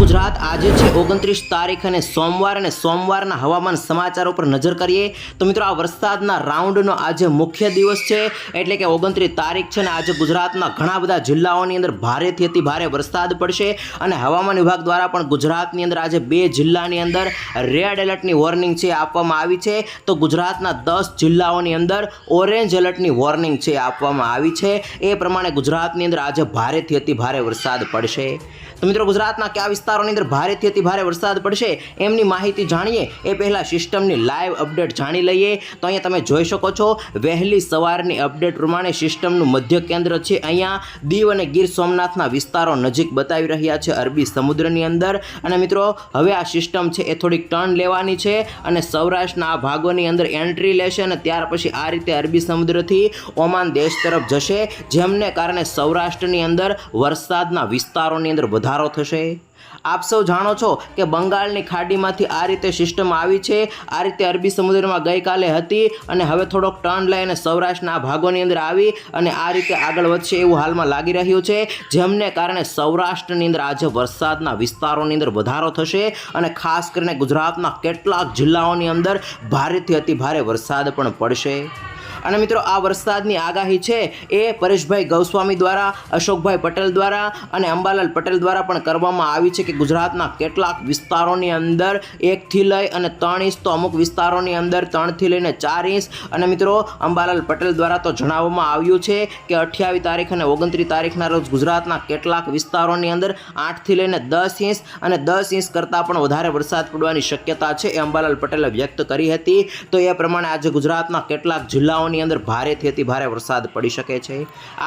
ગુજરાત આજે છે ઓગણત્રીસ તારીખ અને સોમવાર અને સોમવારના હવામાન સમાચારો પર નજર કરીએ તો મિત્રો આ વરસાદના રાઉન્ડનો આજે મુખ્ય દિવસ છે. એટલે કે ઓગણત્રીસ તારીખ છે ને આજે ગુજરાતના ઘણા બધા જિલ્લાઓની અંદર ભારેથી અતિ ભારે વરસાદ પડશે અને હવામાન વિભાગ દ્વારા પણ ગુજરાતની અંદર આજે બે જિલ્લાની અંદર રેડ એલર્ટની વોર્નિંગ છે આપવામાં આવી છે. તો ગુજરાતના દસ જિલ્લાઓની અંદર ઓરેન્જ એલર્ટની વોર્નિંગ છે આપવામાં આવી છે. એ પ્રમાણે ગુજરાતની અંદર આજે ભારેથી અતિ ભારે વરસાદ પડશે. તો મિત્રો, ગુજરાતના કયા વિસ્તારોની અંદર ભારેથી અતિ ભારે વરસાદ પડશે એમની માહિતી જાણીએ. એ પહેલાં સિસ્ટમની લાઈવ અપડેટ જાણી લઈએ. તો અહીંયા તમે જોઈ શકો છો, વહેલી સવારની અપડેટ પ્રમાણે સિસ્ટમનું મધ્ય કેન્દ્ર છે અહીંયા. દીવ અને ગીર સોમનાથના વિસ્તારો નજીક બતાવી રહ્યા છે અરબી સમુદ્રની અંદર. અને મિત્રો, હવે આ સિસ્ટમ છે એ થોડીક ટર્ન લેવાની છે અને સૌરાષ્ટ્રના આ ભાગોની અંદર એન્ટ્રી લેશે અને ત્યાર પછી આ રીતે અરબી સમુદ્રથી ઓમાન દેશ તરફ જશે. જેમને કારણે સૌરાષ્ટ્રની અંદર વરસાદના વિસ્તારોની અંદર વધારો થશે? આપ સૌ જાણો છો કે બંગાળની ખાડીમાંથી આ રીતે સિસ્ટમ આવી છે. આ રીતે અરબી સમુદ્રમાં ગઈકાલે હતી અને હવે થોડોક ટર્ન લઈને સૌરાષ્ટ્રના ભાગોની અંદર આવી અને આ રીતે આગળ વધશે એવું હાલમાં લાગી રહ્યું છે. જેમને કારણે સૌરાષ્ટ્રની અંદર આજે વરસાદના વિસ્તારોની અંદર વધારો થશે અને ખાસ કરીને ગુજરાતના કેટલાક જિલ્લાઓની અંદર ભારેથી અતિ ભારે વરસાદ પણ પડશે. અને મિત્રો, આ વરસાદની આગાહી છે એ પરેશભાઈ ગૌસ્વામી દ્વારા, અશોકભાઈ પટેલ દ્વારા અને અંબાલાલ પટેલ દ્વારા પણ કરવામાં આવી છે કે ગુજરાતના કેટલાક વિસ્તારોની અંદર એકથી લઈ અને ત્રણ ઇંચ તો અમુક વિસ્તારોની અંદર ત્રણથી લઈને ચાર ઇંચ. અને મિત્રો, અંબાલાલ પટેલ દ્વારા તો જણાવવામાં આવ્યું છે કે અઠ્યાવીસ તારીખ અને ઓગણત્રીસ તારીખના રોજ ગુજરાતના કેટલાક વિસ્તારોની અંદર આઠથી લઈને દસ ઇંચ અને દસ ઇંચ કરતાં પણ વધારે વરસાદ પડવાની શક્યતા છે એ અંબાલાલ પટેલે વ્યક્ત કરી હતી. તો એ પ્રમાણે આજે ગુજરાતના કેટલાક જિલ્લાઓની અંદર ભારેથી અતિ ભારે વરસાદ પડી શકે છે.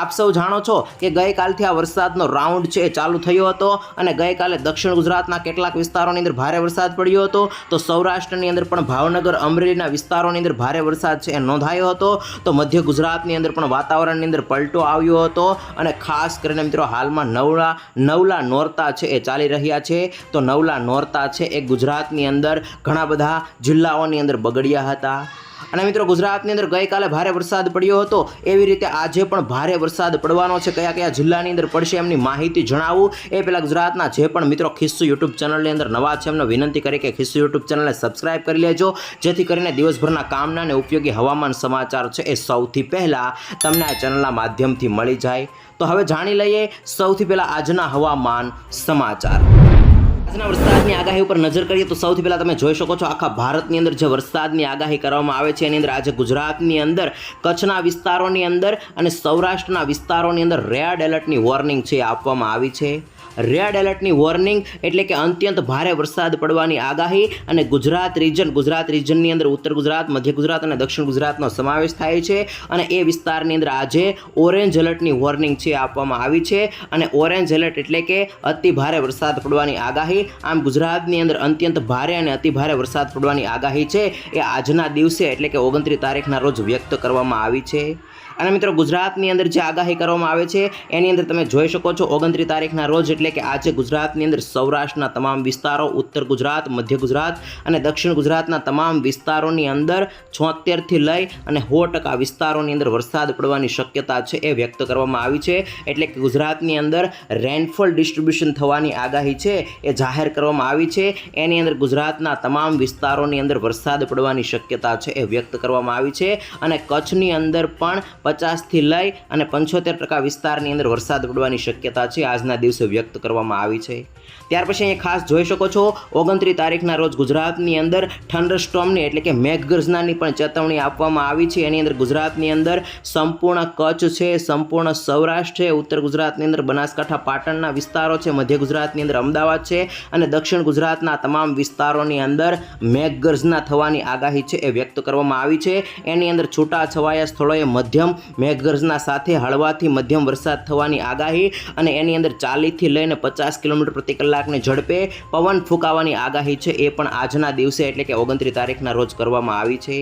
આપ સૌ જાણો છો કે ગઈકાલથી આ વરસાદનો રાઉન્ડ છે, ચાલુ થયો હતો અને ગઈકાલે દક્ષિણ ગુજરાતના કેટલાક વિસ્તારોની અંદર ભારે વરસાદ પડ્યો હતો. તો સૌરાષ્ટ્રની અંદર પણ ભાવનગર, અમરેલીના વિસ્તારોની અંદર ભારે વરસાદ છે એ નોંધાયો હતો. તો મધ્ય ગુજરાતની અંદર પણ વાતાવરણની અંદર પલટો આવ્યો હતો અને ખાસ કરીને મિત્રો હાલમાં નવલા નવલા નોરતા છે એ ચાલી રહ્યા છે. તો નવલા નોરતા છે એ ગુજરાતની અંદર ઘણા બધા જિલ્લાઓની અંદર બગડ્યા હતા. અને મિત્રો ગુજરાતની અંદર ગઈકાલે ભારે વરસાદ પડ્યો હતો. એવી રીતે આજે પણ ભારે વરસાદ પડવાનો છે. કયા કયા જિલ્લાની અંદર પડશે એમની માહિતી જણાવું. એ પહેલાં ગુજરાતના જે પણ મિત્રો ખિસ્સુ યુટ્યુબ ચેનલની અંદર નવા છે, એમને વિનંતી કરી કે ખિસ્સુ યુટ્યુબ ચેનલને સબસ્ક્રાઇબ કરી લેજો. જેથી કરીને દિવસભરના કામના અને ઉપયોગી હવામાન સમાચાર છે એ સૌથી પહેલાં તમને આ ચેનલના માધ્યમથી મળી જાય. તો હવે જાણી લઈએ સૌથી પહેલાં આજના હવામાન સમાચાર. આજના વરસાદની આગાહી ઉપર નજર કરીએ તો સૌથી પહેલાં તમે જોઈ શકો છો આખા ભારતની અંદર જે વરસાદની આગાહી કરવામાં આવે છે, એની અંદર આજે ગુજરાતની અંદર, કચ્છના વિસ્તારોની અંદર અને સૌરાષ્ટ્રના વિસ્તારોની અંદર રેડ એલર્ટની વોર્નિંગ છે આપવામાં આવી છે. રેડ એલર્ટની વોર્નિંગ એટલે કે અત્યંત ભારે વરસાદ પડવાની આગાહી અને ગુજરાત રિજન ગુજરાત રિજનની અંદર ઉત્તર ગુજરાત, મધ્ય ગુજરાત અને દક્ષિણ ગુજરાતનો સમાવેશ થાય છે અને એ વિસ્તારની અંદર આજે ઓરેન્જ એલર્ટની વોર્નિંગ છે આપવામાં આવી છે અને ઓરેન્જ એલર્ટ એટલે કે અતિ ભારે વરસાદ પડવાની આગાહી. આમ ગુજરાતની અંદર અત્યંત ભારે અને અતિ ભારે વરસાદ પડવાની આગાહી છે એ આજના દિવસે એટલે કે ઓગણત્રીસ તારીખના રોજ વ્યક્ત કરવામાં આવી છે. અને મિત્રો, ગુજરાતની અંદર જે આગાહી કરવામાં આવે છે, એની અંદર તમે જોઈ શકો છો, ઓગણત્રીસ તારીખના રોજ એટલે કે આજે ગુજરાતની અંદર સૌરાષ્ટ્રના તમામ વિસ્તારો, ઉત્તર ગુજરાત, મધ્ય ગુજરાત અને દક્ષિણ ગુજરાતના તમામ વિસ્તારોની અંદર છોતેરથી લઈ અને સો ટકા વિસ્તારોની અંદર વરસાદ પડવાની શક્યતા છે એ વ્યક્ત કરવામાં આવી છે. એટલે કે ગુજરાતની અંદર રેનફોલ ડિસ્ટ્રીબ્યુશન થવાની આગાહી છે એ જાહેર કરવામાં આવી છે. એની અંદર ગુજરાતના તમામ વિસ્તારોની અંદર વરસાદ પડવાની શક્યતા છે એ વ્યક્ત કરવામાં આવી છે. અને કચ્છની અંદર પણ પચાસથી લઈ અને પંચોતેર ટકા વિસ્તારની અંદર વરસાદ પડવાની શક્યતા છે. આજના દિવસે વ્યક્ત કરવામાં આવી છે. ત્યાર પછી અહીંયા ખાસ જોઈ શકો છો, ઓગણત્રીસ તારીખના રોજ ગુજરાતની અંદર ઠંડર સ્ટોમની એટલે કે મેઘગર્જનાની પણ ચેતવણી આપવામાં આવી છે. એની અંદર ગુજરાતની અંદર સંપૂર્ણ કચ્છ છે, સંપૂર્ણ સૌરાષ્ટ્ર છે, ઉત્તર ગુજરાતની અંદર બનાસકાંઠા, પાટણના વિસ્તારો છે, મધ્ય ગુજરાતની અંદર અમદાવાદ છે અને દક્ષિણ ગુજરાતના તમામ વિસ્તારોની અંદર મેઘગર્જના થવાની આગાહી છે એ વ્યક્ત કરવામાં આવી છે. એની અંદર છૂટા છવાયા સ્થળોએ મધ્યમ મેઘગર્જના સાથે હળવાથી મધ્યમ વરસાદ થવાની આગાહી અને એની અંદર ચાલીસથી લઈને પચાસ કિલોમીટર પ્રતિ કલાકની ઝડપે પવન ફૂંકાવાની આગાહી છે, એ પણ આજના દિવસે એટલે કે ઓગણત્રીસ તારીખના રોજ કરવામાં આવી છે.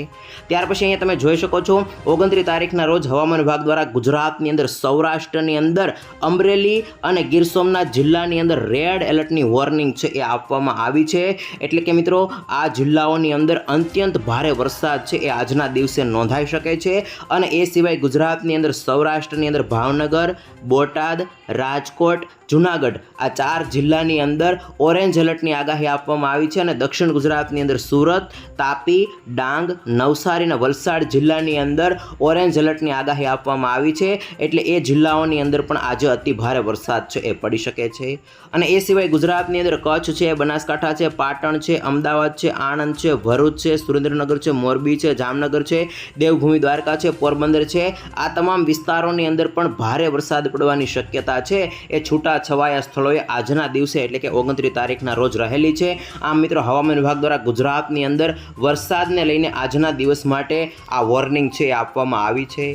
ત્યાર પછી અહીંયા તમે જોઈ શકો છો, ઓગણત્રીસ તારીખના રોજ હવામાન વિભાગ દ્વારા ગુજરાતની અંદર, સૌરાષ્ટ્રની અંદર અમરેલી અને ગીર સોમનાથ જિલ્લાની અંદર રેડ એલર્ટની વોર્નિંગ છે એ આપવામાં આવી છે. એટલે કે મિત્રો, આ જિલ્લાઓની અંદર અત્યંત ભારે વરસાદ છે એ આજના દિવસે નોંધાઈ શકે છે અને એ સિવાય ગુજરાતની અંદર, સૌરાષ્ટ્રની અંદર ભાવનગર, બોટાદ, રાજકોટ જુનાગઢ. આ ચાર જિલ્લાની અંદર ઓરેન્જ એલર્ટની આગાહી આપવામાં આવી છે અને દક્ષિણ ગુજરાતની અંદર સુરત, તાપી, ડાંગ, નવસારી અને વલસાડ જિલ્લાની અંદર ઓરેન્જ એલર્ટની આગાહી આપવામાં આવી છે. એટલે એ જિલ્લાઓની અંદર પણ આજે અતિ ભારે વરસાદ છે, એ પડી શકે છે. અને એ સિવાય ગુજરાતની અંદર કચ્છ છે, બનાસકાંઠા છે, પાટણ છે, અમદાવાદ છે, આણંદ છે, ભરૂચ છે, સુરેન્દ્રનગર છે, મોરબી છે, જામનગર છે, દેવભૂમિ દ્વારકા છે, પોરબંદર છે. આ તમામ વિસ્તારોની અંદર પણ ભારે વરસાદ પડવાની શક્યતા છે. એ છૂટા છવાયા સ્થળોએ આજના દિવસે એટલે કે ઓગણત્રીસ તારીખના રોજ રહેલી છે. આમ મિત્રો, હવામાન વિભાગ દ્વારા ગુજરાતની અંદર વરસાદને લઈને આજના દિવસ માટે આ વોર્નિંગ છે આપવામાં આવી છે.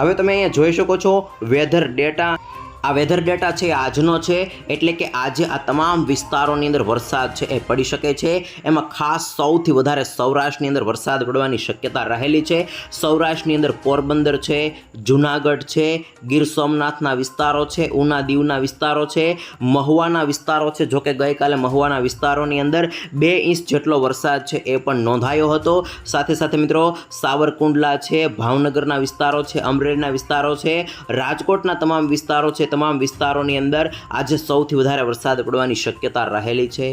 હવે તમે અહીંયા જોઈ શકો છો વેધર ડેટા આ વેધર ડેટા છે, આજનો છે, એટલે કે આજે આ તમામ વિસ્તારોની અંદર વરસાદ છે, એ પડી શકે છે. એમાં ખાસ સૌથી વધારે સૌરાષ્ટ્રની અંદર વરસાદ પડવાની શક્યતા રહેલી છે. સૌરાષ્ટ્રની અંદર પોરબંદર છે, જુનાગઢ છે, ગીર સોમનાથના વિસ્તારો છે, ઉના દીવના વિસ્તારો છે, મહુવાના વિસ્તારો છે. જોકે ગઈકાલે મહુવાના વિસ્તારોની અંદર બે ઇંચ જેટલો વરસાદ છે, એ પણ નોંધાયો હતો. સાથે સાથે મિત્રો, સાવરકુંડલા છે, ભાવનગરના વિસ્તારો છે, અમરેલીના વિસ્તારો છે, રાજકોટના તમામ વિસ્તારો છે તમામ વિસ્તારોની અંદર આજે સૌથી વધારે વરસાદ પડવાની શક્યતા રહેલી છે.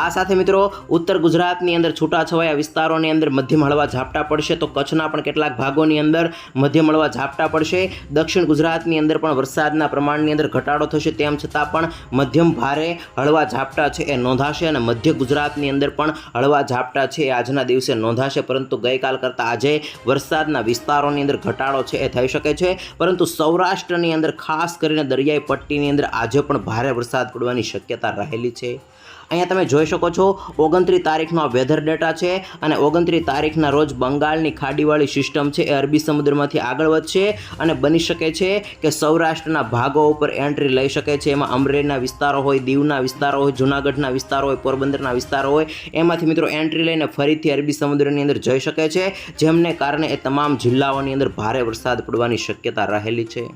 આ સાથે મિત્રો, ઉત્તર ગુજરાતની અંદર છૂટાછવાયા વિસ્તારોની અંદર મધ્યમ હળવા ઝાપટા પડશે તો કચ્છના પણ કેટલાક ભાગોની અંદર મધ્યમ હળવા ઝાપટા પડશે. દક્ષિણ ગુજરાતની અંદર પણ વરસાદના પ્રમાણની અંદર ઘટાડો થશે, તેમ છતાં પણ મધ્યમ ભારે હળવા ઝાપટા છે એ નોંધાશે અને મધ્ય ગુજરાતની અંદર પણ હળવા ઝાપટા છે એ આજના દિવસે નોંધાશે, પરંતુ ગઈકાલ કરતાં આજે વરસાદના વિસ્તારોની અંદર ઘટાડો છે એ થઈ શકે છે. પરંતુ સૌરાષ્ટ્રની અંદર ખાસ કરીને દરિયાઈ પટ્ટીની અંદર આજે પણ ભારે વરસાદ પડવાની શક્યતા રહેલી છે. અહીંયા તમે જોઈ શકો છો, ઓગણત્રીસ તારીખનો વેધર ડેટા છે અને ઓગણત્રીસ તારીખના રોજ બંગાળની ખાડીવાળી સિસ્ટમ છે, એ અરબી સમુદ્રમાંથી આગળ વધશે અને બની શકે છે કે સૌરાષ્ટ્રના ભાગો ઉપર એન્ટ્રી લઈ શકે છે. એમાં અમરેલીના વિસ્તારો હોય, દીવના વિસ્તારો હોય, જૂનાગઢના વિસ્તારો હોય, પોરબંદરના વિસ્તારો હોય, એમાંથી મિત્રો એન્ટ્રી લઈને ફરીથી અરબી સમુદ્રની અંદર જઈ શકે છે, જેમને કારણે એ તમામ જિલ્લાઓની અંદર ભારે વરસાદ પડવાની શક્યતા રહેલી છે.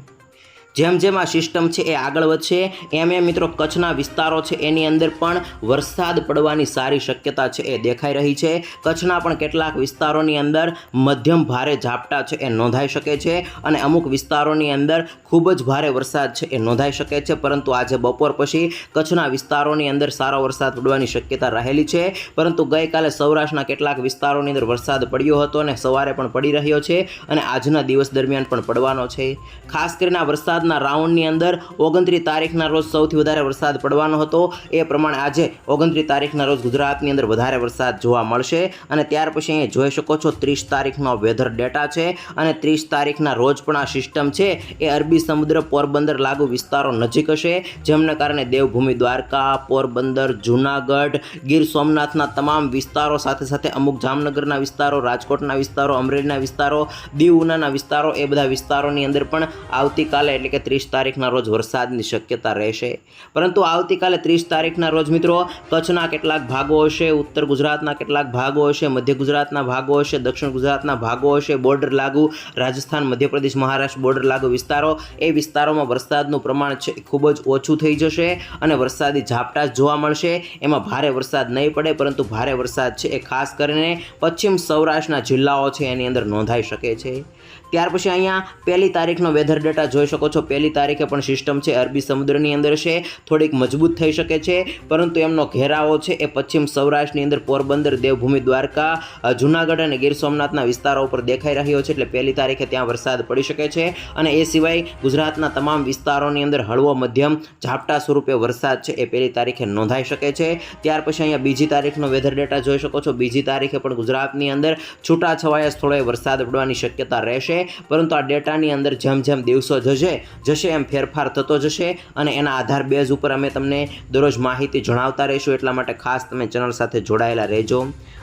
જેમ જેમ આ સિસ્ટમ છે એ આગળ વધશે, એમ એમ મિત્રો કચ્છના વિસ્તારો છે એની અંદર પણ વરસાદ પડવાની સારી શક્યતા છે એ દેખાઈ રહી છે. કચ્છના પણ કેટલાક વિસ્તારોની અંદર મધ્યમ ભારે ઝાપટા છે એ નોંધાઈ શકે છે અને અમુક વિસ્તારોની અંદર ખૂબ જ ભારે વરસાદ છે એ નોંધાઈ શકે છે, પરંતુ આજે બપોર પછી કચ્છના વિસ્તારોની અંદર સારો વરસાદ પડવાની શક્યતા રહેલી છે. પરંતુ ગઈકાલે સૌરાષ્ટ્રના કેટલાક વિસ્તારોની અંદર વરસાદ પડ્યો હતો અને સવારે પણ પડી રહ્યો છે અને આજના દિવસ દરમિયાન પણ પડવાનો છે. ખાસ કરીને આ વરસાદ વરસાદના રાઉન્ડની અંદર ઓગણત્રીસ તારીખના રોજ સૌથી વધારે વરસાદ પડવાનો હતો. એ પ્રમાણે આજે ઓગણત્રીસ તારીખના રોજ ગુજરાતની અંદર વધારે વરસાદ જોવા મળશે અને ત્યાર પછી અહીંયા જોઈ શકો છો ત્રીસ તારીખનો વેધર ડેટા છે અને ત્રીસ તારીખના રોજ પણ આ સિસ્ટમ છે. એ અરબી સમુદ્ર પોરબંદર લાગુ વિસ્તારો નજીક હશે, જેમને કારણે દેવભૂમિ દ્વારકા, પોરબંદર, જૂનાગઢ, ગીર સોમનાથના તમામ વિસ્તારો સાથે સાથે અમુક જામનગરના વિસ્તારો, રાજકોટના વિસ્તારો, અમરેલીના વિસ્તારો, દીવ ઉનાના વિસ્તારો, એ બધા વિસ્તારોની અંદર પણ આવતીકાલે એટલે કે ત્રીસ તારીખના રોજ વરસાદની શક્યતા રહેશે. પરંતુ આવતીકાલે ત્રીસ તારીખના રોજ મિત્રો કચ્છના કેટલાક ભાગો હશે, ઉત્તર ગુજરાતના કેટલાક ભાગો હશે, મધ્ય ગુજરાતના ભાગો હશે, દક્ષિણ ગુજરાતના ભાગો હશે, બોર્ડર લાગુ, રાજસ્થાન, મધ્યપ્રદેશ, મહારાષ્ટ્ર બોર્ડર લાગુ વિસ્તારો. એ વિસ્તારોમાં વરસાદનું પ્રમાણ છે, ખૂબ જ ઓછું થઈ જશે અને વરસાદી ઝાપટા જોવા મળશે. એમાં ભારે વરસાદ નહીં પડે, પરંતુ ભારે વરસાદ છે એ ખાસ કરીને પશ્ચિમ સૌરાષ્ટ્રના જિલ્લાઓ છે, એની અંદર નોંધાઈ શકે છે. ત્યાર પછી અહીંયા પહેલી તારીખનો વેધર ડેટા જોઈ શકો છો. પહેલી તારીખે પણ સિસ્ટમ છે, અરબી સમુદ્રની અંદર છે, થોડીક મજબૂત થઈ શકે છે, પરંતુ એમનો ઘેરાવો છે એ પશ્ચિમ સૌરાષ્ટ્રની અંદર પોરબંદર, દેવભૂમિ, દ્વારકા જૂનાગઢ અને ગીર સોમનાથના વિસ્તારો ઉપર દેખાઈ રહ્યો છે, એટલે પહેલી તારીખે ત્યાં વરસાદ પડી શકે છે. અને એ સિવાય ગુજરાતના તમામ વિસ્તારોની અંદર હળવો મધ્યમ ઝાપટા સ્વરૂપે વરસાદ છે, એ પહેલી તારીખે નોંધાઈ શકે છે. ત્યાર પછી અહીંયા બીજી તારીખનો વેધર ડેટા જોઈ શકો છો. બીજી તારીખે પણ ગુજરાતની અંદર છૂટાછવાયા સ્થળોએ વરસાદ પડવાની શક્યતા રહેશે. પરંતુ આ ડેટાની અંદર જેમ જેમ દિવસો જશે જશે એમ ફેરફાર થતો જશે અને એના આધાર બેઝ ઉપર અમે તમને દરરોજ માહિતી જણાવતા રહીશું. એટલા માટે ખાસ તમે ચેનલ સાથે જોડાયેલા રહેજો.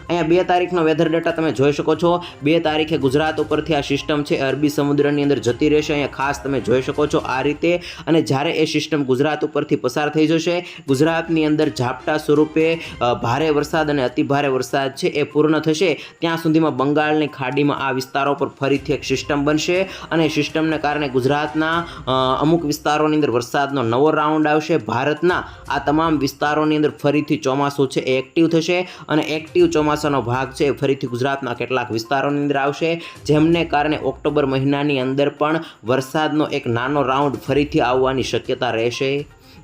અહીંયા બે તારીખનો વેધર ડેટા તમે જોઈ શકો છો. બે તારીખે ગુજરાત ઉપરથી આ સિસ્ટમ છે, અરબી સમુદ્રની અંદર જતી રહેશે. અહીંયા ખાસ તમે જોઈ શકો છો આ રીતે. અને જ્યારે એ સિસ્ટમ ગુજરાત ઉપરથી પસાર થઈ જશે, ગુજરાતની અંદર ઝાપટા સ્વરૂપે ભારે વરસાદ અને અતિભારે વરસાદ છે એ પૂર્ણ થશે. ત્યાં સુધીમાં બંગાળની ખાડીમાં આ વિસ્તારો પર ફરીથી એક સિસ્ટમ બનશે. અને સિસ્ટમને કારણે ગુજરાતના અમુક વિસ્તારોની અંદર વરસાદનો નવો રાઉન્ડ આવશે. ભારતના આ તમામ વિસ્તારોની અંદર ફરીથી ચોમાસું છે એ એક્ટિવ થશે. અને એક્ટિવ ચોમાસાનો ભાગ છે. ફરીથી ગુજરાતના કેટલાક વિસ્તારોની અંદર આવશે, જેમને કારણે ઓક્ટોબર મહિનાની અંદર પણ વરસાદનો એક નાનો રાઉન્ડ ફરીથી આવવાની શક્યતા રહેશે.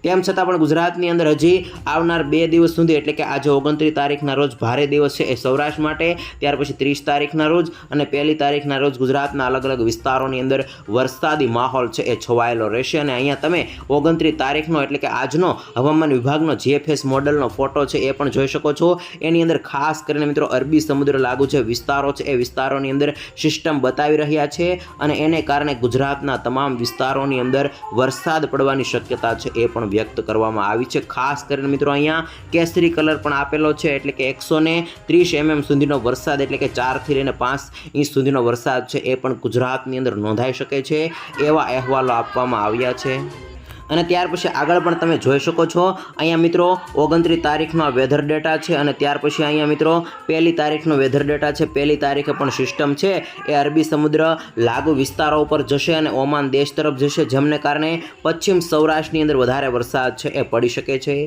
તેમ છતાં પણ ગુજરાતની અંદર હજી આવનાર બે દિવસ સુધી, એટલે કે આજે ઓગણત્રીસ તારીખના રોજ ભારે દિવસ છે એ સૌરાષ્ટ્ર માટે, ત્યાર પછી ત્રીસ તારીખના રોજ અને પહેલી તારીખના રોજ ગુજરાતના અલગ અલગ વિસ્તારોની અંદર વરસાદી માહોલ છે એ છવાયેલો રહેશે. અને અહીંયા તમે ઓગણત્રીસ તારીખનો એટલે કે આજનો હવામાન વિભાગનો જીએફએસ મોડલનો ફોટો છે એ પણ જોઈ શકો છો. એની અંદર ખાસ કરીને મિત્રો અરબી સમુદ્ર લાગુ છે વિસ્તારો છે એ વિસ્તારોની અંદર સિસ્ટમ બતાવી રહ્યા છે અને એને કારણે ગુજરાતના તમામ વિસ્તારોની અંદર વરસાદ પડવાની શક્યતા છે એ પણ વ્યક્ત કરવામાં આવી છે. ખાસ કરીને મિત્રો અહીંયા કેસરી કલર પણ આપેલો છે. એટલે કે એકસો ને ત્રીસ એમએમ સુધીનો વરસાદ, એટલે કે ચારથી લઈને પાંચ ઇંચ સુધીનો વરસાદ છે. એ પણ ગુજરાતની અંદર નોંધાઈ શકે છે. એવા અહેવાલો આપવામાં આવ્યા છે. અને ત્યાર પછી આગળ પણ તમે જોઈ શકો છો. અહીંયા મિત્રો, ઓગણત્રીસ તારીખનો વેધર ડેટા છે અને ત્યાર પછી અહીંયા મિત્રો, પહેલી તારીખનો વેધર ડેટા છે. પહેલી તારીખે પણ સિસ્ટમ છે. એ અરબી સમુદ્ર લાગુ વિસ્તારો ઉપર જશે અને ઓમાન દેશ તરફ જશે, જેમને કારણે પશ્ચિમ સૌરાષ્ટ્રની અંદર વધારે વરસાદ છે એ પડી શકે છે.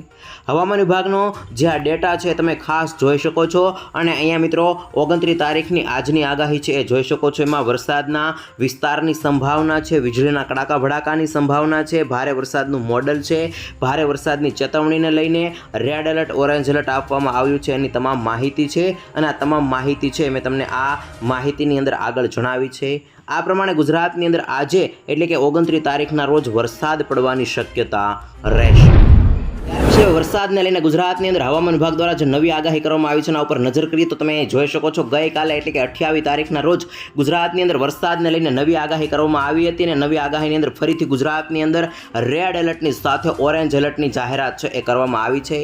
હવામાન વિભાગનો જે આ ડેટા છે તમે ખાસ જોઈ શકો છો અને અહીંયા મિત્રો, ઓગણત્રીસ તારીખની આજની આગાહી છે એ જોઈ શકો છો. એમાં વરસાદના વિસ્તારની સંભાવના છે, વીજળીના કડાકા ભડાકાની સંભાવના છે, ભારે વરસાદનું મોડલ છે. ભારે વરસાદની ચેતવણીને લઈને રેડ એલર્ટ, ઓરેન્જ એલર્ટ આપવામાં આવ્યું છે. એની તમામ માહિતી છે અને આ તમામ માહિતી છે મેં તમને આ માહિતીની અંદર આગળ જણાવી છે. આ પ્રમાણે ગુજરાતની અંદર આજે એટલે કે ઓગણત્રીસ તારીખના રોજ વરસાદ પડવાની શક્યતા રહેશે. છે. વરસાદને લઈને ગુજરાતની અંદર હવામાન વિભાગ દ્વારા જે નવી આગાહી કરવામાં આવી છે એના ઉપર નજર કરીએ તો તમે જોઈ શકો છો, ગઈકાલે એટલે કે અઠ્યાવીસ તારીખના રોજ ગુજરાતની અંદર વરસાદને લઈને નવી આગાહી કરવામાં આવી હતી અને નવી આગાહીની અંદર ફરીથી ગુજરાતની અંદર રેડ એલર્ટની સાથે ઓરેન્જ એલર્ટની જાહેરાત છે એ કરવામાં આવી છે.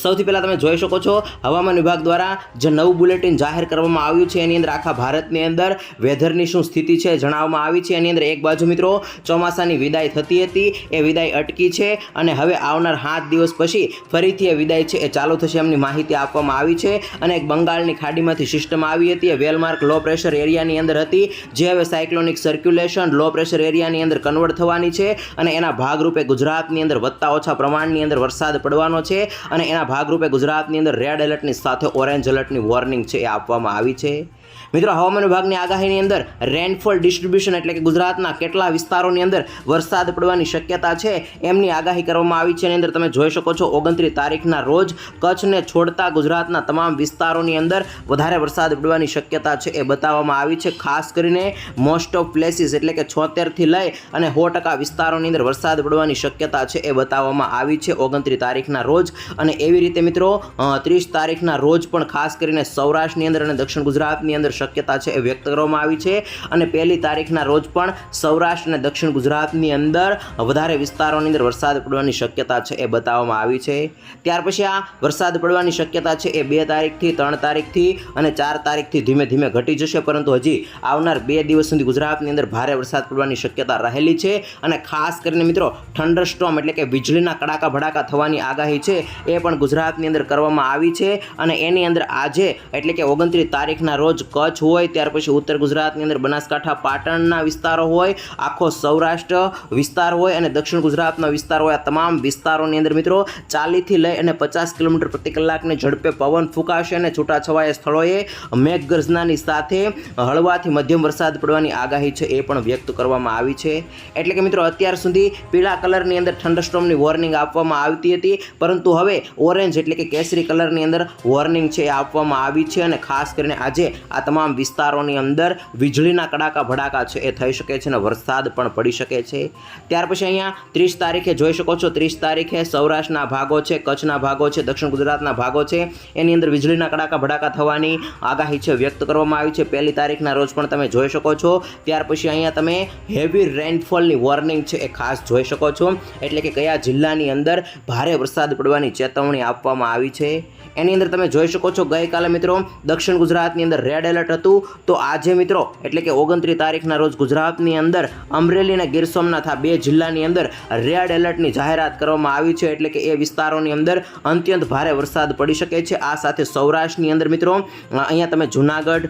સૌથી પહેલાં તમે જોઈ શકો છો, હવામાન વિભાગ દ્વારા જે નવું બુલેટિન જાહેર કરવામાં આવ્યું છે, એની અંદર આખા ભારતની અંદર વેધરની શું સ્થિતિ છે જણાવવામાં આવી છે. એની અંદર એક બાજુ મિત્રો ચોમાસાની વિદાય થતી હતી, એ વિદાય અટકી છે અને હવે આવનાર સાત દિવસ પછી ફરીથી એ વિદાય છે. એ ચાલુ થશે એમની માહિતી આપવામાં આવી છે. અને એક બંગાળની ખાડીમાંથી સિસ્ટમ આવી હતી. એ વેલમાર્ક લો પ્રેશર એરિયાની અંદર હતી. જે હવે સાયક્લોનિક સર્ક્યુલેશન લો પ્રેશર એરિયાની અંદર કન્વર્ટ થવાની છે. અને એના ભાગરૂપે ગુજરાતની અંદર વધતા ઓછા પ્રમાણની અંદર વરસાદ પડવાનો છે. અને એના ભાગરૂપે ગુજરાતની અંદર રેડ એલર્ટની સાથે ઓરેન્જ એલર્ટની વોર્નિંગ છે એ આપવામાં આવી છે. મિત્રો, હવામાન વિભાગની આગાહીની અંદર રેનફોલ ડિસ્ટ્રીબ્યુશન એટલે કે ગુજરાતના કેટલા વિસ્તારોની અંદર વરસાદ પડવાની શક્યતા છે એમની આગાહી કરવામાં આવી છે. એની અંદર તમે જોઈ શકો છો, ઓગણત્રીસ તારીખના રોજ કચ્છને છોડતા ગુજરાતના તમામ વિસ્તારોની અંદર વધારે વરસાદ પડવાની શક્યતા છે એ બતાવવામાં આવી છે. ખાસ કરીને મોસ્ટ ઓફ પ્લેસીસ એટલે કે છોતેરથી લઈ અને સો ટકા વિસ્તારોની અંદર વરસાદ પડવાની શક્યતા છે એ બતાવવામાં આવી છે ઓગણત્રીસ તારીખના રોજ. અને એવી રીતે મિત્રો ત્રીસ તારીખના રોજ પણ ખાસ કરીને સૌરાષ્ટ્રની અંદર અને દક્ષિણ ગુજરાતની અંદર શક્યતા છે એ વ્યક્ત કરવામાં આવી છે. અને પહેલી તારીખના રોજ પણ સૌરાષ્ટ્ર અને દક્ષિણ ગુજરાતની અંદર વધારે વિસ્તારોની અંદર વરસાદ પડવાની શક્યતા છે એ બતાવવામાં આવી છે. ત્યાર પછી આ વરસાદ પડવાની શક્યતા છે એ બે તારીખથી, ત્રણ તારીખથી અને ચાર તારીખથી ધીમે ધીમે ઘટી જશે. પરંતુ હજી આવનાર બે દિવસ સુધી ગુજરાતની અંદર ભારે વરસાદ પડવાની શક્યતા રહેલી છે. અને ખાસ કરીને મિત્રો થંડર સ્ટોમ એટલે કે વીજળીના કડાકા ભડાકા થવાની આગાહી છે એ પણ ગુજરાતની અંદર કરવામાં આવી છે. અને એની અંદર આજે એટલે કે ઓગણત્રીસ તારીખના રોજ કચ્છ હોય, ત્યાર પછી ઉત્તર ગુજરાતની અંદર બનાસકાંઠા, પાટણના વિસ્તારો હોય, આખો સૌરાષ્ટ્ર વિસ્તાર હોય અને દક્ષિણ ગુજરાતના વિસ્તાર હોય, આ તમામ વિસ્તારોની અંદર મિત્રો ચાલીથી લઈ અને પચાસ કિલોમીટર પ્રતિ કલાકની ઝડપે પવન ફૂંકાશે અને છૂટાછવાયા સ્થળોએ મેઘગર્જનાની સાથે હળવાથી મધ્યમ વરસાદ પડવાની આગાહી છે એ પણ વ્યક્ત કરવામાં આવી છે. એટલે કે મિત્રો અત્યાર સુધી પીળા કલરની અંદર થંડરસ્ટોમની વોર્નિંગ આપવામાં આવતી હતી, પરંતુ હવે ઓરેન્જ એટલે કે કેસરી કલરની અંદર વોર્નિંગ છે એ આપવામાં આવી છે અને ખાસ કરીને આજે આ તમામ વિસ્તારોની અંદર વીજળીના કડાકા ભડાકા છે, એ થઈ શકે છે અને વરસાદ પણ પડી શકે છે. ત્યાર પછી અહીંયા ત્રીસ તારીખે જોઈ શકો છો, ત્રીસ તારીખે સૌરાષ્ટ્રના ભાગો છે, કચ્છના ભાગો છે, દક્ષિણ ગુજરાતના ભાગો છે. એની અંદર વીજળીના કડાકા ભડાકા થવાની આગાહી છે, વ્યક્ત કરવામાં આવી છે. પહેલી તારીખના રોજ પણ તમે જોઈ શકો છો. ત્યાર પછી અહીંયા તમે હેવી રેનફોલની વોર્નિંગ છે, એ ખાસ જોઈ શકો છો. એટલે કે કયા જિલ્લાની અંદર ભારે વરસાદ પડવાની ચેતવણી આપવામાં આવી છે. એની અંદર તમે જોઈ શકો છો ગઈકાલે મિત્રો દક્ષિણ ગુજરાતની અંદર રેડ એલર્ટ હતું. તો આજે મિત્રો, એટલે કે ઓગણત્રીસ તારીખના રોજ ગુજરાતની અંદર અમરેલી અને ગીર સોમનાથ આ બે જિલ્લાની અંદર રેડ એલર્ટની જાહેરાત કરવામાં આવી છે. એટલે કે એ વિસ્તારોની અંદર અત્યંત ભારે વરસાદ પડી શકે છે. આ સાથે સૌરાષ્ટ્રની અંદર મિત્રો અહીંયા તમે જુનાગઢ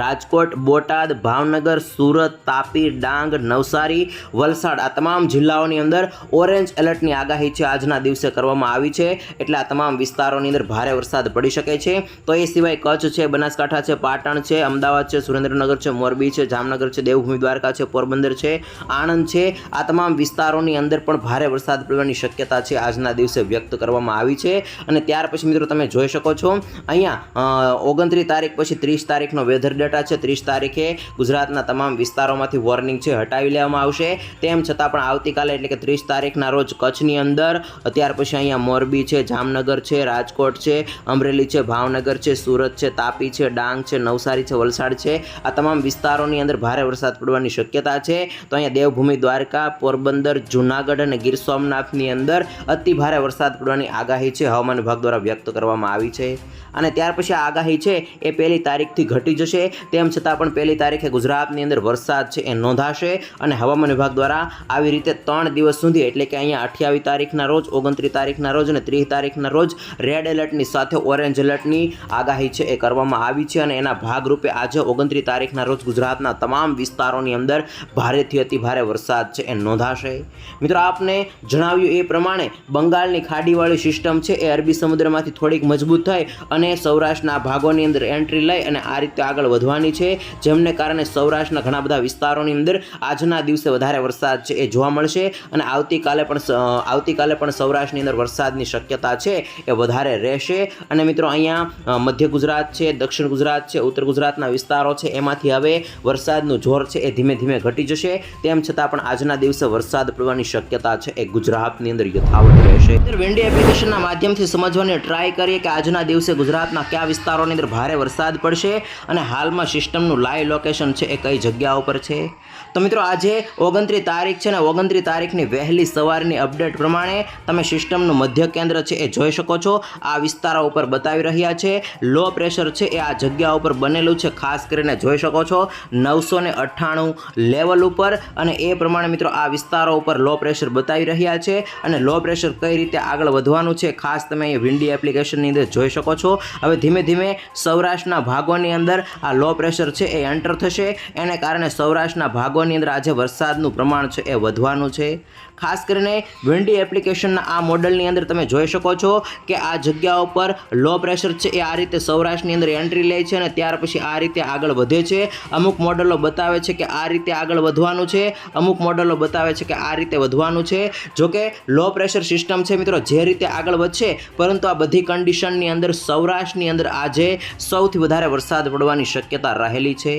રાજકોટ, બોટાદ, ભાવનગર, સુરત, તાપી, ડાંગ, નવસારી, વલસાડ આ તમામ જિલ્લાઓની અંદર ઓરેન્જ એલર્ટની આગાહી છે આજના દિવસે કરવામાં આવી છે. એટલે આ તમામ વિસ્તારોની અંદર ભારે વરસાદ પડી શકે છે. તો એ સિવાય કચ્છ છે, બનાસકાંઠા છે, પાટણ છે, અમદાવાદ છે, સુરેન્દ્રનગર છે, મોરબી છે, જામનગર છે, દેવભૂમિ દ્વારકા છે, પોરબંદર છે, આણંદ છે. આ તમામ વિસ્તારોની અંદર પણ ભારે વરસાદ પડવાની શક્યતા છે આજના દિવસે વ્યક્ત કરવામાં આવી છે. અને ત્યાર પછી મિત્રો તમે જોઈ શકો છો. અહીંયા ઓગણત્રીસ તારીખ પછી ત્રીસ તારીખનો વેધર ડેટા છે ત્રીસ તારીખે. ગુજરાતના તમામ વિસ્તારોમાંથી વોર્નિંગ છે હટાવી લેવામાં આવશે. તેમ છતાં પણ આવતીકાલે એટલે કે ત્રીસ તારીખના રોજ કચ્છની અંદર ત્યાર પછી અહીંયા મોરબી છે, જામનગર છે, રાજકોટ છે, અમરેલી છે, ભાવનગર છે, સુરત છે, તાપી છે, ડાંગ છે, નવસારી છે, વલસાડ છે. આ તમામ વિસ્તારોની અંદર ભારે વરસાદ પડવાની શક્યતા છે. તો અહીંયા દેવભૂમિ દ્વારકા, પોરબંદર, જુનાગઢ અને ગીર સોમનાથની અંદર અતિ ભારે વરસાદ પડવાની આગાહી છે. હવામાન વિભાગ દ્વારા વ્યક્ત કરવામાં આવી છે. અને ત્યાર પછી આગાહી છે, એ પહેલી તારીખથી ઘટી જશે. તેમ છતાં પણ પહેલી તારીખે ગુજરાતની અંદર વરસાદ છે, એ નોંધાશે અને હવામાન વિભાગ દ્વારા આવી રીતે ત્રણ દિવસ સુધી, એટલે કે અહીંયા અઠ્યાવીસ તારીખના રોજ, ઓગણત્રીસ તારીખના રોજ અને ત્રીસ તારીખના રોજ રેડ એલર્ટની સાથે ઓરેન્જ એલર્ટની આગાહી છે, એ કરવામાં આવી છે અને એના ભાગરૂપે આજે ઓગણત્રીસ તારીખના રોજ ગુજરાતના તમામ વિસ્તારોની અંદર ભારેથી અતિ ભારે વરસાદ છે, એ નોંધાશે. મિત્રો, આપને જણાવ્યું એ પ્રમાણે બંગાળની ખાડીવાળી સિસ્ટમ છે, એ અરબી સમુદ્રમાંથી થોડીક મજબૂત થઈ અને સૌરાષ્ટ્રના ભાગોની અંદર એન્ટ્રી લઈ અને આ રીતે આગળ વધવાની છે, જેમને કારણે સૌરાષ્ટ્રના ઘણા બધા વિસ્તારોની અંદર આજના દિવસે વધારે વરસાદ છે એ જોવા મળશે અને આવતીકાલે પણ આવતીકાલે પણ સૌરાષ્ટ્રની અંદર વરસાદની શક્યતા છે એ વધારે રહેશે. અને મિત્રો અહીંયા મધ્ય ગુજરાત છે, દક્ષિણ ગુજરાત છે, ઉત્તર ગુજરાતના વિસ્તારો છે, એમાંથી હવે વરસાદનું જોર છે એ ધીમે ધીમે ઘટી જશે. તેમ છતાં પણ આજના દિવસે વરસાદ પડવાની શક્યતા છે એ ગુજરાતની અંદર યથાવત રહેશે. વેન્ડી એપ્લિકેશનના માધ્યમથી સમજવાની ટ્રાય કરીએ કે આજના દિવસે ગુજરાતના કયા વિસ્તારોની અંદર ભારે વરસાદ પડશે અને હાલમાં સિસ્ટમનું લાઈવ લોકેશન છે એ કઈ જગ્યા ઉપર છે? તો મિત્રો, આજે ઓગણત્રીસ તારીખ છે ને ઓગણત્રીસ તારીખની વહેલી સવારની અપડેટ પ્રમાણે તમે સિસ્ટમનું મધ્ય કેન્દ્ર છે એ જોઈ શકો છો. આ વિસ્તારો ઉપર બતાવી રહ્યા છે. લો પ્રેશર છે એ આ જગ્યા ઉપર બનેલું છે. ખાસ કરીને જોઈ શકો છો, નવસો ને અઠ્ઠાણું લેવલ ઉપર અને એ પ્રમાણે મિત્રો આ વિસ્તારો ઉપર લો પ્રેશર બતાવી રહ્યા છે. અને લો પ્રેશર કઈ રીતે આગળ વધવાનું છે ખાસ તમે અહીં વિન્ડી એપ્લિકેશનની અંદર જોઈ શકો છો. હવે ધીમે ધીમે સૌરાષ્ટ્રના ભાગોની અંદર આ લો પ્રેશર છે એ એન્ટર થશે. એને કારણે સૌરાષ્ટ્રના ભાગોની અંદર આજે વરસાદનું પ્રમાણ છે એ વધવાનું છે. ખાસ કરીને વિન્ડી એપ્લિકેશનના આ મોડલની અંદર તમે જોઈ શકો છો કે આ જગ્યા ઉપર લો પ્રેશર છે એ આ રીતે સૌરાષ્ટ્રની અંદર એન્ટ્રી લે છે અને ત્યાર પછી આ રીતે આગળ વધે છે. અમુક મોડલો બતાવે છે કે આ રીતે આગળ વધવાનું છે. અમુક મોડલો બતાવે છે કે આ રીતે વધવાનું છે. જોકે લો પ્રેશર સિસ્ટમ છે મિત્રો, જે રીતે આગળ વધશે, પરંતુ આ બધી કન્ડિશનની અંદર સૌરાષ્ટ્રની અંદર આજે સૌથી વધારે વરસાદ પડવાની શક્યતા રહેલી છે.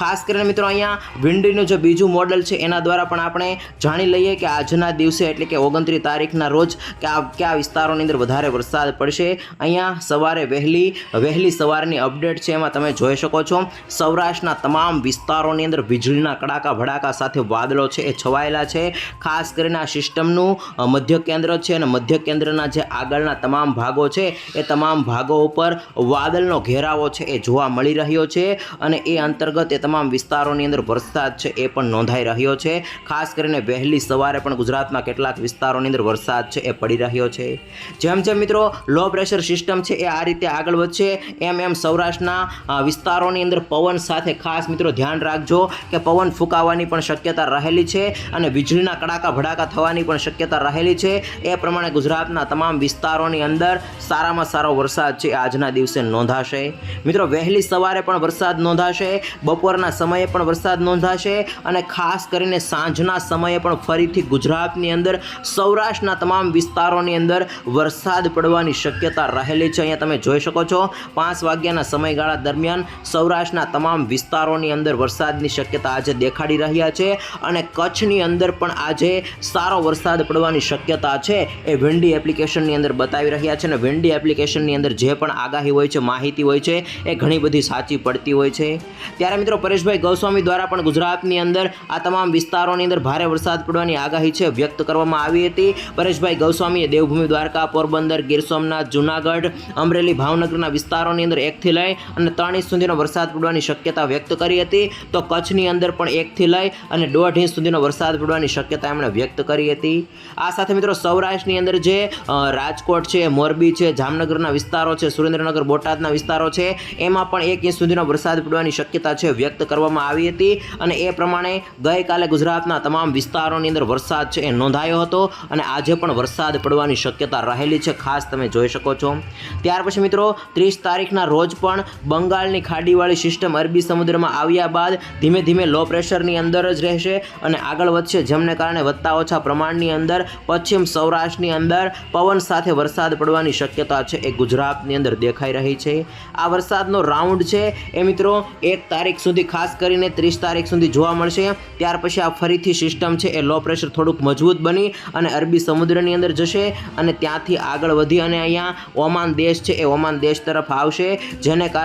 ખાસ કરીને મિત્રો અહીંયા વિન્ડીનું જે બીજું મોડલ છે, એના દ્વારા પણ આપણે જાણી લઈએ કે આજના દિવસે એટલે કે ઓગણત્રીસ તારીખના રોજ કે આ કયા વિસ્તારોની અંદર વધારે વરસાદ પડશે. અહીંયા સવારે વહેલી વહેલી સવારની અપડેટ છે, એમાં તમે જોઈ શકો છો. સૌરાષ્ટ્રના તમામ વિસ્તારોની અંદર વીજળીના કડાકા ભડાકા સાથે વાદળો છે, એ છવાયેલા છે. ખાસ કરીને આ સિસ્ટમનું મધ્ય કેન્દ્ર છે અને મધ્ય કેન્દ્રના જે આગળના તમામ ભાગો છે, એ તમામ ભાગો ઉપર વાદળનો ઘેરાવો છે, એ જોવા મળી રહ્યો છે અને એ અંતર્ગત એ તમામ વિસ્તારોની અંદર વરસાદ છે, એ પણ નોંધાઈ રહ્યો છે. ખાસ કરીને વહેલી સવારે પણ ગુજરાતમાં કેટલાક વિસ્તારોની અંદર વરસાદ છે, એ પડી રહ્યો છે. જેમ જેમ મિત્રો લો પ્રેશર સિસ્ટમ છે, એ આ રીતે આગળ વધશે, એમ એમ સૌરાષ્ટ્રના વિસ્તારોની અંદર પવન સાથે ખાસ મિત્રો ધ્યાન રાખજો કે પવન ફૂંકાવાની પણ શક્યતા રહેલી છે અને વીજળીના કડાકા ભડાકા થવાની પણ શક્યતા રહેલી છે. એ પ્રમાણે ગુજરાતના તમામ વિસ્તારોની અંદર સારામાં સારો વરસાદ છે આજના દિવસે નોંધાશે. મિત્રો, વહેલી સવારે પણ વરસાદ નોંધાશે, બપોરના સમયે પણ વરસાદ નોંધાશે અને ખાસ કરીને સાંજના સમયે પણ ફરીથી ગુજરાતની અંદર, સૌરાષ્ટ્રના તમામ વિસ્તારોની અંદર વરસાદ પડવાની શક્યતા રહેલી છે. અહીંયા તમે જોઈ શકો છો, પાંચ વાગ્યાના સમયગાળા દરમિયાન સૌરાષ્ટ્રના તમામ વિસ્તારોની અંદર વરસાદની શક્યતા આજે દેખાડી રહ્યા છે અને કચ્છની અંદર પણ આજે સારો વરસાદ પડવાની શક્યતા છે એ વિન્ડી એપ્લિકેશનની અંદર બતાવી રહ્યા છે અને વિન્ડી એપ્લિકેશનની અંદર જે પણ આગાહી હોય છે, માહિતી હોય છે, એ ઘણી બધી સાચી પડતી હોય છે. ત્યારે મિત્રો, પરેશભાઈ ગૌસ્વામી દ્વારા પણ ગુજરાતની અંદર આ તમામ વિસ્તારોની અંદર ભારે વરસાદ પડવાની આગાહી છે, વ્યક્ત કરવામાં આવી હતી. પરેશભાઈ ગૌસ્વામીએ દેવભૂમિ દ્વારકા, પોરબંદર, ગીર સોમનાથ, જુનાગઢ, અમરેલી, ભાવનગરના વિસ્તારોની અંદર એકથી લઈ અને ત્રણ ઇંચ સુધીનો વરસાદ પડવાની શક્યતા વ્યક્ત કરી હતી. તો કચ્છની અંદર પણ એકથી લઈ અને દોઢ ઇંચ સુધીનો વરસાદ પડવાની શક્યતા એમણે વ્યક્ત કરી હતી. આ સાથે મિત્રો, સૌરાષ્ટ્રની અંદર જે રાજકોટ છે, મોરબી છે, જામનગરના વિસ્તારો છે સુરેન્દ્રનગર બોટાદના વિસ્તારો છે. એમાં પણ એક ઇંચ સુધીનો વરસાદ પડવાની શક્યતા છે વ્યક્ત કરવામાં આવી હતી અને એ પ્રમાણે ગઈકાલે ગુજરાતના તમામ વિસ્તારોની અંદર વરસાદ છે એ નોંધાયો હતો અને આજે પણ વરસાદ પડવાની શક્યતા રહેલી છે. ખાસ તમે જોઈ શકો છો. ત્યાર પછી મિત્રો, ત્રીસ તારીખના રોજ પણ બંગાળની ખાડીવાળી સિસ્ટમ અરબી સમુદ્રમાં આવ્યા બાદ ધીમે ધીમે લો પ્રેશરની અંદર જ રહેશે અને આગળ વધશે. જેમને કારણે વધતા ઓછા પ્રમાણની અંદર પશ્ચિમ સૌરાષ્ટ્રની અંદર પવન સાથે વરસાદ પડવાની શક્યતા છે એ ગુજરાતની અંદર દેખાઈ રહી છે. આ વરસાદનો રાઉન્ડ છે. એ મિત્રો, એક તારીખ સુધી ખાસ કરીને ત્રીસ તારીખ સુધી જોવા મળશે. ત્યાર પછી આ ફરીથી સિસ્ટમ છે એ લો પ્રેશર થોડુંક મજબૂત બની અને અરબી સમુદ્રની અંદર જશે અને ત્યાંથી આગળ વધી અને અહીંયા ઓમાન દેશ છે એ ઓમાન દેશ તરફ આવશે. જેને કારણે